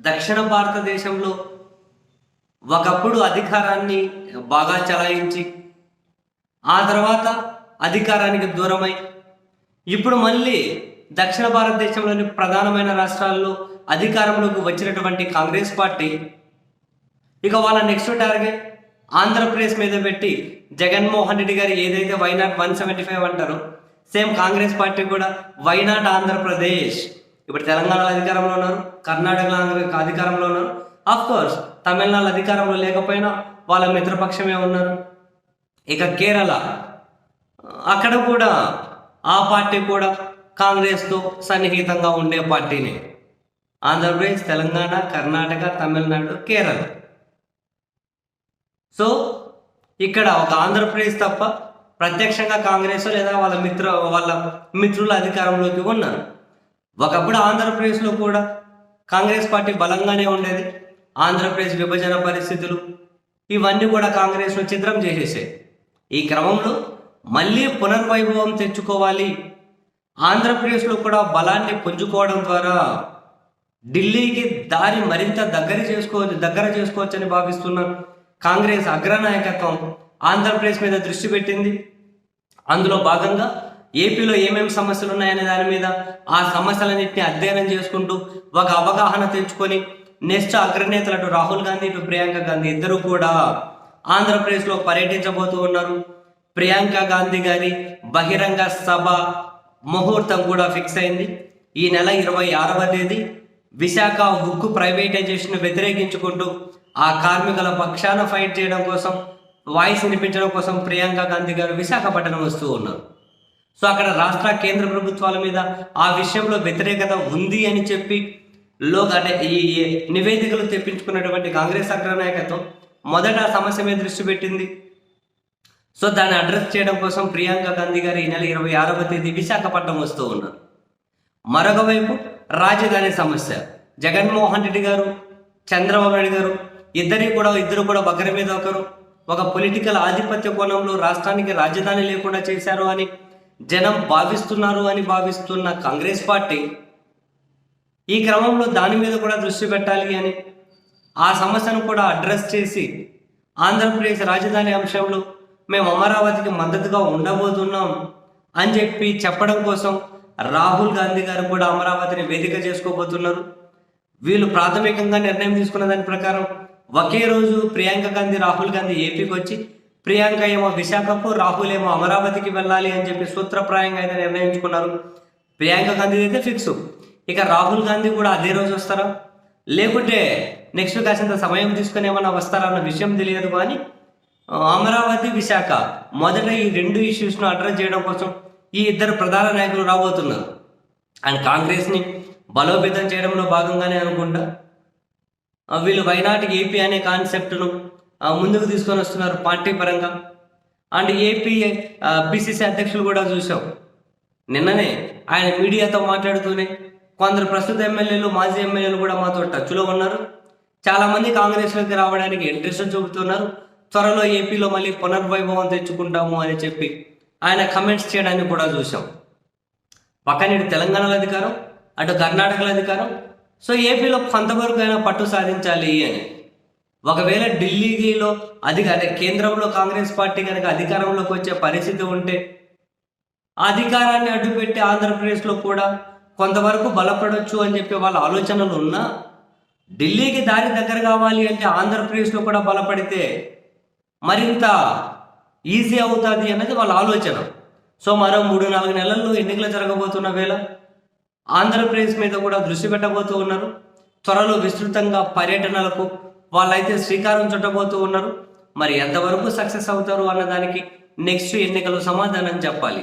దక్షిణ భారతదేశంలో ఒకప్పుడు అధికారాన్ని బాగా చలాయించి ఆ తర్వాత అధికారానికి దూరమై ఇప్పుడు మళ్ళీ దక్షిణ భారతదేశంలోని ప్రధానమైన రాష్ట్రాల్లో అధికారంలోకి వచ్చినటువంటి కాంగ్రెస్ పార్టీ ఇక వాళ్ళ నెక్స్ట్ టార్గెట్ ఆంధ్రప్రదేశ్ మీద పెట్టి జగన్మోహన్ రెడ్డి గారు ఏదైతే why not one seventy five అంటారో సేమ్ కాంగ్రెస్ పార్టీ కూడా వైనాట్ ఆంధ్రప్రదేశ్ ఇప్పుడు తెలంగాణలో అధికారంలో ఉన్నారు కర్ణాటకలో ఆంధ్ర- అధికారంలో ఉన్నారు. ఆఫ్ కోర్స్ తమిళనాడు అధికారంలో లేకపోయినా వాళ్ళ మిత్రపక్షమే ఉన్నారు. ఇక కేరళ అక్కడ కూడా ఆ పార్టీ కూడా కాంగ్రెస్తో సన్నిహితంగా ఉండే పార్టీనే. ఆంధ్రప్రదేశ్ తెలంగాణ కర్ణాటక తమిళనాడు కేరళ. సో ఇక్కడ ఒక ఆంధ్రప్రదేశ్ తప్ప ప్రత్యక్షంగా కాంగ్రెస్ లేదా వాళ్ళ మిత్ర వాళ్ళ మిత్రుల అధికారంలోకి ఉన్నారు. ఒకప్పుడు ఆంధ్రప్రదేశ్లో కూడా కాంగ్రెస్ పార్టీ బలంగానే ఉండేది. ఆంధ్రప్రదేశ్ విభజన పరిస్థితులు ఇవన్నీ కూడా కాంగ్రెస్ను చిత్రం చేసేసాయి. ఈ క్రమంలో మళ్ళీ పునర్వైభవం తెచ్చుకోవాలి. ఆంధ్రప్రదేశ్లో కూడా బలాన్ని పుంజుకోవడం ద్వారా ఢిల్లీకి దారి మరింత దగ్గర చేసుకోవచ్చు దగ్గర చేసుకోవచ్చని భావిస్తున్న కాంగ్రెస్ అగ్రనాయకత్వం ఆంధ్రప్రదేశ్ మీద దృష్టి పెట్టింది. అందులో భాగంగా ఏపీలో ఏమేమి సమస్యలు ఉన్నాయనే దాని మీద ఆ సమస్యలన్నింటినీ అధ్యయనం చేసుకుంటూ ఒక అవగాహన తెచ్చుకొని నెక్స్ట్ అగ్రనేతలు అటు రాహుల్ గాంధీ ఇటు ప్రియాంక గాంధీ ఇద్దరు కూడా ఆంధ్రప్రదేశ్లో పర్యటించబోతూ ఉన్నారు. ప్రియాంక గాంధీ గారి బహిరంగ సభ ముహూర్తం కూడా ఫిక్స్ అయింది. ఈ నెల ఇరవై ఆరవ తేదీ విశాఖ ఉక్కు ప్రైవేటైజేషన్ వ్యతిరేకించుకుంటూ ఆ కార్మికుల పక్షాన ఫైట్ చేయడం కోసం వాయిస్ వినిపించడం కోసం ప్రియాంక గాంధీ గారు విశాఖపట్నం వస్తూ ఉన్నారు. సో అక్కడ రాష్ట్ర కేంద్ర ప్రభుత్వాల మీద ఆ విషయంలో వ్యతిరేకత ఉంది అని చెప్పి లో అంటే ఈ నివేదికలు తెప్పించుకున్నటువంటి కాంగ్రెస్ అగ్రనాయకత్వం మొదట సమస్య మీద దృష్టి పెట్టింది. సో దాన్ని అడ్రస్ చేయడం కోసం ప్రియాంక గాంధీ గారు ఈ నెల ఇరవై ఆరవ తేదీ విశాఖపట్నం వస్తూ ఉన్నారు. మరొక వైపు రాజధాని సమస్య. జగన్మోహన్ రెడ్డి గారు చంద్రబాబు నాయుడు గారు ఇద్దరి కూడా ఇద్దరు కూడా ఒకరి మీద ఒకరు. ఒక పొలిటికల్ ఆధిపత్య కోణంలో రాష్ట్రానికి రాజధాని లేకుండా చేశారు అని జనం భావిస్తున్నారు అని భావిస్తున్న కాంగ్రెస్ పార్టీ ఈ క్రమంలో దాని మీద కూడా దృష్టి పెట్టాలి అని ఆ సమస్యను కూడా అడ్రస్ చేసి ఆంధ్రప్రదేశ్ రాజధాని అంశంలో మేము అమరావతికి మద్దతుగా ఉండబోతున్నాం అని చెప్పి చెప్పడం కోసం రాహుల్ గాంధీ గారు కూడా అమరావతిని వేదిక చేసుకోబోతున్నారు. వీళ్ళు ప్రాథమికంగా నిర్ణయం తీసుకున్న దాని ప్రకారం ఒకే రోజు ప్రియాంక గాంధీ రాహుల్ గాంధీ ఏపీకి వచ్చి ప్రియాంక ఏమో విశాఖకు రాహుల్ ఏమో అమరావతికి వెళ్ళాలి అని చెప్పి సూత్రప్రాయంగా అయితే నిర్ణయించుకున్నారు. ప్రియాంక గాంధీ అయితే ఫిక్స్ ఇక రాహుల్ గాంధీ కూడా అదే రోజు వస్తారా? లేకుంటే నెక్స్ట్ కాసింత సమయం తీసుకుని ఏమన్నా వస్తారా అన్న విషయం తెలియదు కానీ అమరావతి విశాఖ మొదట ఈ రెండు ఇష్యూస్ను అడ్రస్ చేయడం కోసం ఈ ఇద్దరు ప్రధాన నాయకులు రాబోతున్నారు. అండ్ కాంగ్రెస్ని బలోపేతం చేయడంలో భాగంగానే అనుకుంటా. వీళ్ళు వైనాట్ ఏపీ అనే కాన్సెప్ట్ను ముందుకు తీసుకొని వస్తున్నారు పార్టీ పరంగా. అండ్ ఏపీ పిసిసి అధ్యక్షులు కూడా చూసాం నిన్ననే ఆయన మీడియాతో మాట్లాడుతూనే కొందరు ప్రస్తుత ఎమ్మెల్యేలు మాజీ ఎమ్మెల్యేలు కూడా మాతో టచ్లో ఉన్నారు. చాలామంది కాంగ్రెస్లోకి రావడానికి ఇంట్రెస్ట్ చూపుతున్నారు. త్వరలో ఏపీలో మళ్ళీ పునర్వైభవం తెచ్చుకుంటాము అని చెప్పి ఆయన కమెంట్స్ చేయడాన్ని కూడా చూసాం పక్కన ఇటు తెలంగాణలో అధికారం అటు కర్ణాటకలో అధికారం. సో ఏపీలో కొంతవరకు అయినా పట్టు సాధించాలి అని. ఒకవేళ ఢిల్లీలో అధిక అదే కేంద్రంలో కాంగ్రెస్ పార్టీ కనుక అధికారంలోకి వచ్చే పరిస్థితి ఉంటే ఆ అధికారాన్ని అడ్డుపెట్టి ఆంధ్రప్రదేశ్లో కూడా కొంతవరకు బలపడొచ్చు అని చెప్పి వాళ్ళ ఆలోచనలు ఉన్నా ఢిల్లీకి దారి దగ్గర కావాలి అంటే ఆంధ్రప్రదేశ్లో కూడా బలపడితే మరింత ఈజీ అవుతుంది అన్నది వాళ్ళ ఆలోచన. సో మరో మూడు నాలుగు నెలల్లో ఎన్నికలు జరగబోతున్న వేళ ఆంధ్రప్రదేశ్ మీద కూడా దృష్టి పెట్టబోతూ ఉన్నారు. త్వరలో విస్తృతంగా పర్యటనలకు వాళ్ళైతే శ్రీకారం చుట్టబోతూ ఉన్నారు. మరి ఎంతవరకు సక్సెస్ అవుతారు అన్నదానికి నెక్స్ట్ ఎన్నికలు సమాధానం చెప్పాలి.